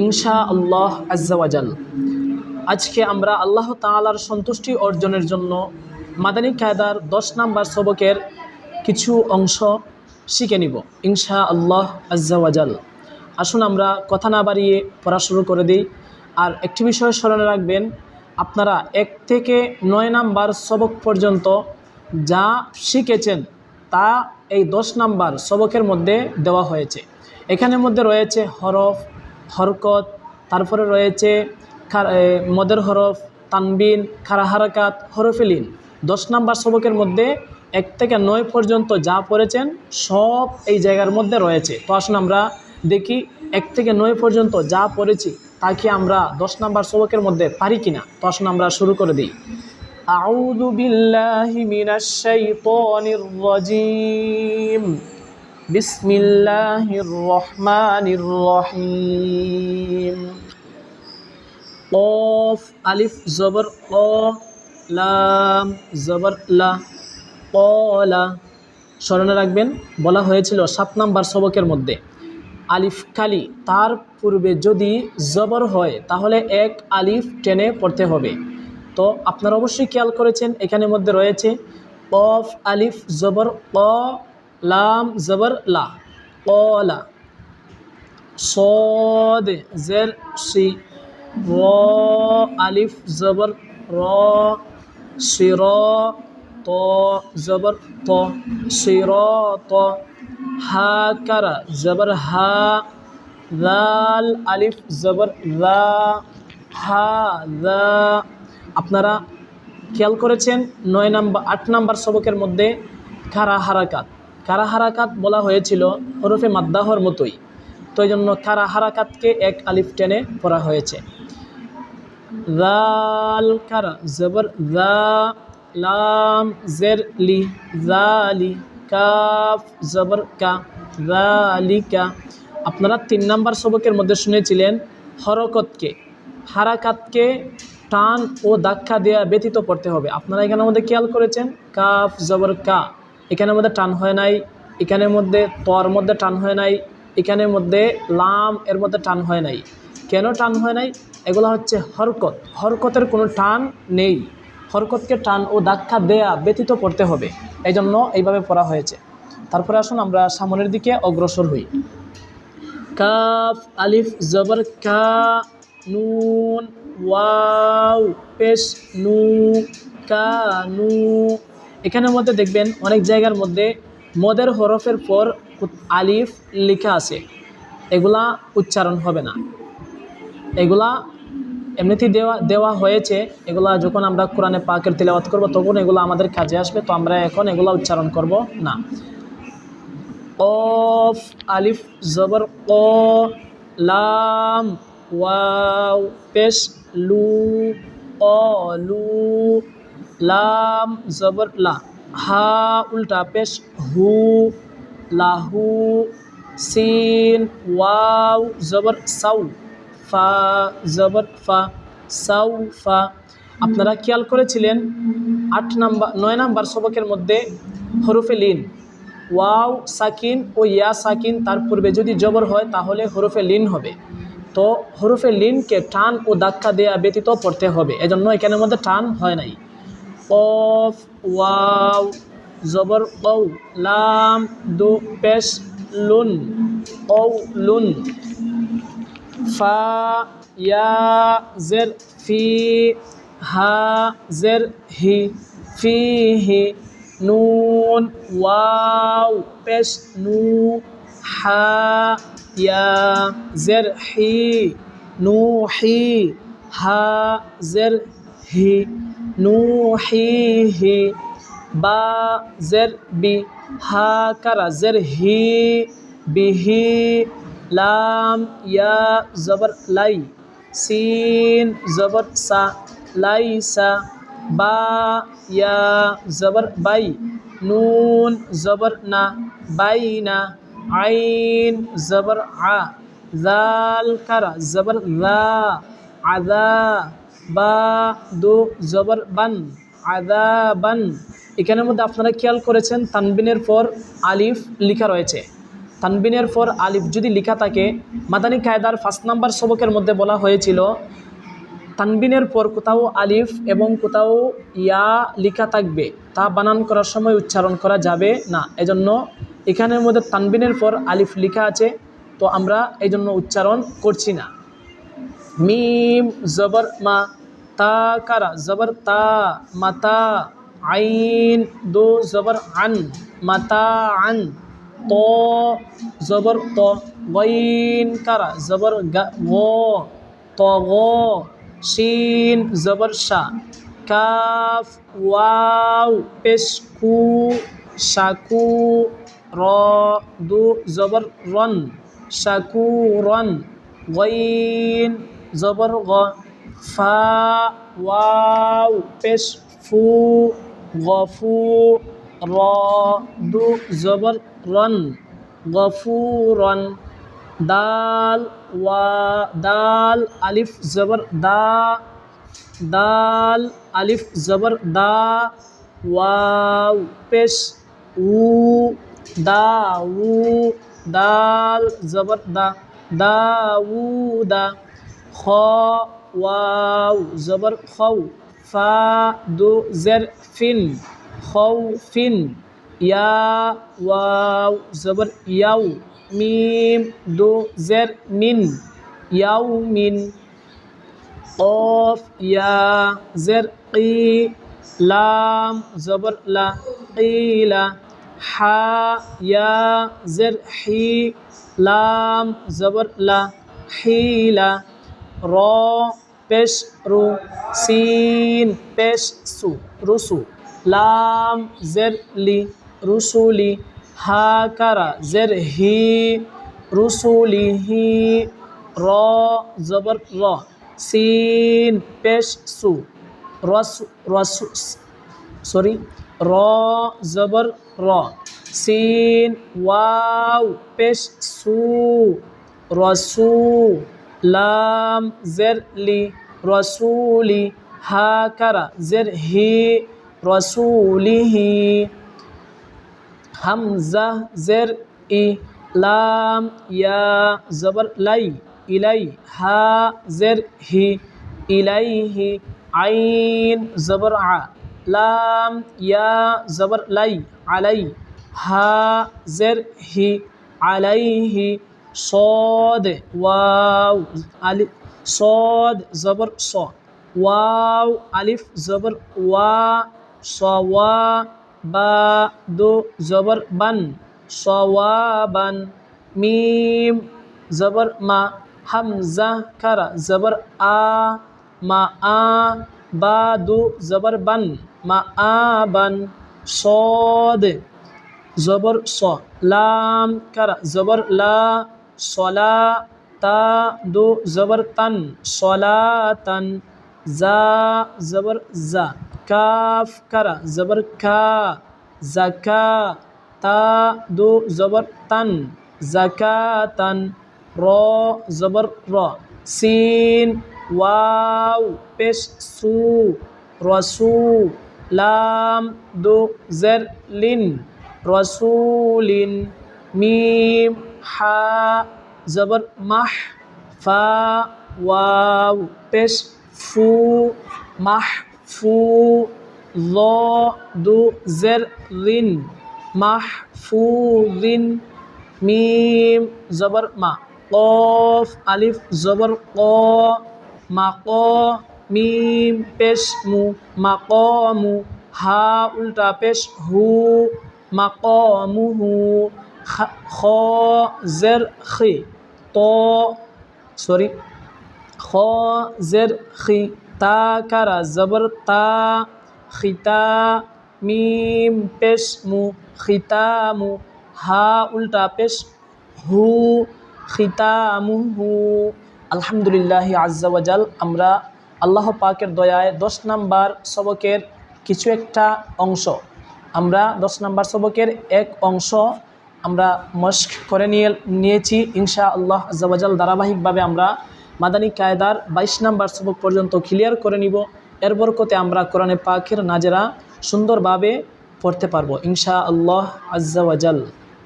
ইনশা আল্লাহ আজ্জাওয়াজাল আজকে আমরা আল্লাহ তাআলার সন্তুষ্টি অর্জনের জন্য মাদানী কায়দার দশ নাম্বার সবকের কিছু অংশ শিখে নিব ইনশা আল্লাহ আজ্জাওয়াজাল আসুন আমরা কথা না বাড়িয়ে পড়া শুরু করে দিই। আর একটি বিষয় স্মরণে রাখবেন, আপনারা এক থেকে নয় নাম্বার সবক পর্যন্ত যা শিখেছেন তা এই দশ নাম্বার সবকের মধ্যে দেওয়া হয়েছে। এখানের মধ্যে রয়েছে হরফ হরকত, তারপরে রয়েছে মদের হরফ, তানবিন খারাহারাকাত হরফিলিন। দশ নাম্বার সবকের মধ্যে এক থেকে নয় পর্যন্ত যা পড়েছেন সব এই জায়গার মধ্যে রয়েছে। তো আসুন আমরা দেখি এক থেকে নয় পর্যন্ত যা পড়েছি তা কি আমরা দশ নাম্বার সবকের মধ্যে পারি কিনা? তো আসুন আমরা শুরু করে দিই। আউদু বিল্লাহি মিনাশ শাইতানির রাজীম। বিসমিল্লাহির রহমানির রহিম কফ, আলিফ, জবর ক লাম, জবর, লা, কলা। স্মরণে রাখবেন, বলা হয়েছিল সাত নাম্বার সবকের মধ্যে। আলিফ, কালি, তার পূর্বে যদি জবর হয়, তাহলে এক আলিফ টেনে পড়তে হবে। তো আপনারা অবশ্যই খেয়াল করেছেন এখানে মধ্যে রয়েছে অফ আলিফ, জবর, ক লাম জবর লা কলা صاد زر سي را ألف زبر را صرا طا زبر طا صراط ها كرا زبر ها ذال ألف زبر ذا হা দা আপনারা খেয়াল করেছেন নয় নাম্বার আট নাম্বার সবকের মধ্যে খারা হারাকাত খারা হারাকাত বলা হয়েছিল হরফে মাদ্দাহর মতোই। তো এই জন্য খারা হারাকাতকে এক আলিফ টেনে পড়া হয়েছে। জাল কারা, জবর লাম, জের, লি জালি কাফ, জবর কা আপনারা তিন নাম্বার সবকের মধ্যে শুনেছিলেন, হরকতকে, হারাকাতকে টান ও ধাক্কা দেওয়া ব্যতীত পড়তে হবে। আপনারা এখানের মধ্যে খেয়াল করেছেন, কাফ, জবর কা। এখানের মধ্যে টান হয় নাই, এখানের মধ্যে তর মধ্যে টান হয় নাই, এখানের মধ্যে লাম এর মধ্যে টান হয় নাই। কেন টান হয় নাই? এগুলো হচ্ছে হরকত। হরকতের কোনো টান নেই। হরকতকে টান ও ধাক্কা দেয়া ব্যতীত করতে হবে। এই জন্য এইভাবে পড়া হয়েছে। তারপরে আসুন আমরা সামনের দিকে অগ্রসর হই। কাফ, আলিফ, জবর, কা, নুন, ওয়াও, পেশ, নু, কা, নু এখানের মধ্যে দেখবেন অনেক জায়গার মধ্যে মদের হরফের পর আলিফ লেখা আছে। এগুলা উচ্চারণ হবে না। এগুলা এমনিতেই দেওয়া দেওয়া হয়েছে। এগুলা যখন আমরা কোরআনে পাকের তিলাওয়াত করব, তখন এগুলো আমাদের কাজে আসবে, তো আমরা এখন এগুলা উচ্চারণ করব না। কফ আলিফ, জবর ক লাম, ওয়াও, পেশ, লু, অ, লু লাম, জবর, লা। হা, উল্টা, পেশ, হু, লাহু, সিন, ওয়াও, জবর, সাউ। ফা, জবর, ফা, সাউ, ফা। আপনারা খেয়াল করেছিলেন, আট নাম্বার, নয় নাম্বার সবকের মধ্যে হরফে লিন। ওয়াও, সাকিন ও ইয়া, সাকিন, তার পূর্বে যদি জবর হয়, তাহলে হরফে লিন হবে। তো হরফে লিনকে টান ও ধাক্কা দেয়া ব্যতীত পড়তে হবে। এজন্য এখানের মধ্যে টান হয় নাই। কফ ওয়াও, জবর কৌ লাম, দু, পেশ, লুন কৌ লুন। ফা, ইয়া, জের, ফি, হা, জের, হি, ফি, হি, নুন, ওয়াও, পেশ, নু, হা, ইয়া, জের, হি, নু, হি, হা, জের, হি। নু হি হি বা জের বি হা কারা জের হি বিহি লাম ইয়া জবর লাই সিন জবর সা লাই সা বা ইয়া জবর বাই নুন জবর না বাই না আইন জবর আ জাল কারা জবর লা আদা বা জবর বান আদা বান এখানের মধ্যে আপনারা খেয়াল করেছেন তানবিনের পর আলিফ লিখা রয়েছে। তানবিনের পর আলিফ যদি লিখা থাকে, মাদানী কায়দার ফার্স্ট নাম্বার সবকের মধ্যে বলা হয়েছিল, তানবিনের পর কোথাও আলিফ এবং কোথাও ইয়া লিখা থাকবে, তা বানান করার সময় উচ্চারণ করা যাবে না। এজন্য এখানের মধ্যে তানবিনের পর আলিফ লিখা আছে, তো আমরা এই জন্য উচ্চারণ করছি না। মিম, জবর, মা, তা, কারা, জবর, তা, মাতা, আইন, দো, জবর, আন, মাতা, আন, তো, জবর, ত, গইন, কারা, জবর, গা তো শিন, জবর, শা, কাফ, ওয়াও, পেশ, কু শাকু র, দু, জবর, রন শাকু রন, গইন জবর গ, ফা, ওয়াও, পেশ, ফু গফু র, দু, জবর রন, গফুরন, দাল, ওয়া, দাল, আলিফ, জবর দা, দাল, আলিফ, জবর দা, ওয়াও, পেশ, উ, দা, উ, দাল, জবর দা, দাউদা। খ ওয়াও জবর খৌ ফা দু জের ফিন খৌ ফিন ইয়া ওয়াও জবর ইয়াউ মিম দু জের মিন ইয়াউ মিন قاف يا زر قي لام زبر لا قيل حا يا زر حي لام زبر لا حيلة را পেশ রু সিন পেশ সু রুসু লাম জের লি রুসুলি হা কারা জের হি রুসুলি হি র জবর র সিন পেশ সু রসু রসু সরি র জবর র সিন ওয়াও পেশ সু রসু লাম জের লি রসুলি হা কারা জের হি রসুলিহি হামজা জের ই লাম ইয়া জবর লাই ইলাই হা জের হি ইলাইহি আইন জবর আ লাম ইয়া জবর লাই আলাই হা জের হি আলাইহি صاد واو ألف صاد زبر صا واو ألف زبر وا صوا با دو زبر بن صوابا ميم زبر ما حمزة كرا زبر آ ما آ با دو زبر بن ما آ بن صاد زبر ص لام كرا زبر لا সলা তা দো জবর তান সলা তান জা জবর জা কাফ, কারা জবর খা জাকা তা দো জবর তান জাকা তান র জবর র, সিন, ওয়াও, পেশ, সু, রসু, লাম, দো, জের, লিন, রসুলিন, মিম হা, জবর, মাহ, ফা, ওয়াও, পেশ, ফু, মাহ, ফু, ল, দু, জের রিন মাহ, ফু রিন মিম, জবর, মা, কফ, আলিফ, জবর, ক, মা, ক, মিম, পেশ, মু, মা, ক, মু, হা, উল্টা পেশ, হু, মা খ জের খি ত সরি খ জের খি তা কারা জবর তা খিতা মিম পেশ মু খিতামু হা উল্টা পেশ হু খিতামুহু আলহামদুলিল্লাহ আজ্জাওয়াজাল আমরা আল্লাহ পাকের দয়ায় দশ নাম্বার সবকের কিছু একটা অংশ আমরা দশ নাম্বার সবকের এক অংশ আমরা মস্ক করে নিয়ে, নিয়েছি। ইনশা আল্লাহ জবাজাল ধারাবাহিকভাবে আমরা মাদানী কায়দার বাইশ নাম্বার সবক পর্যন্ত ক্লিয়ার করে নিব। এর বরকতে আমরা কোরআনে পাখের নাজেরা সুন্দরভাবে পড়তে পারব। ইনশা আল্লাহ আজ্জাওয়াজাল।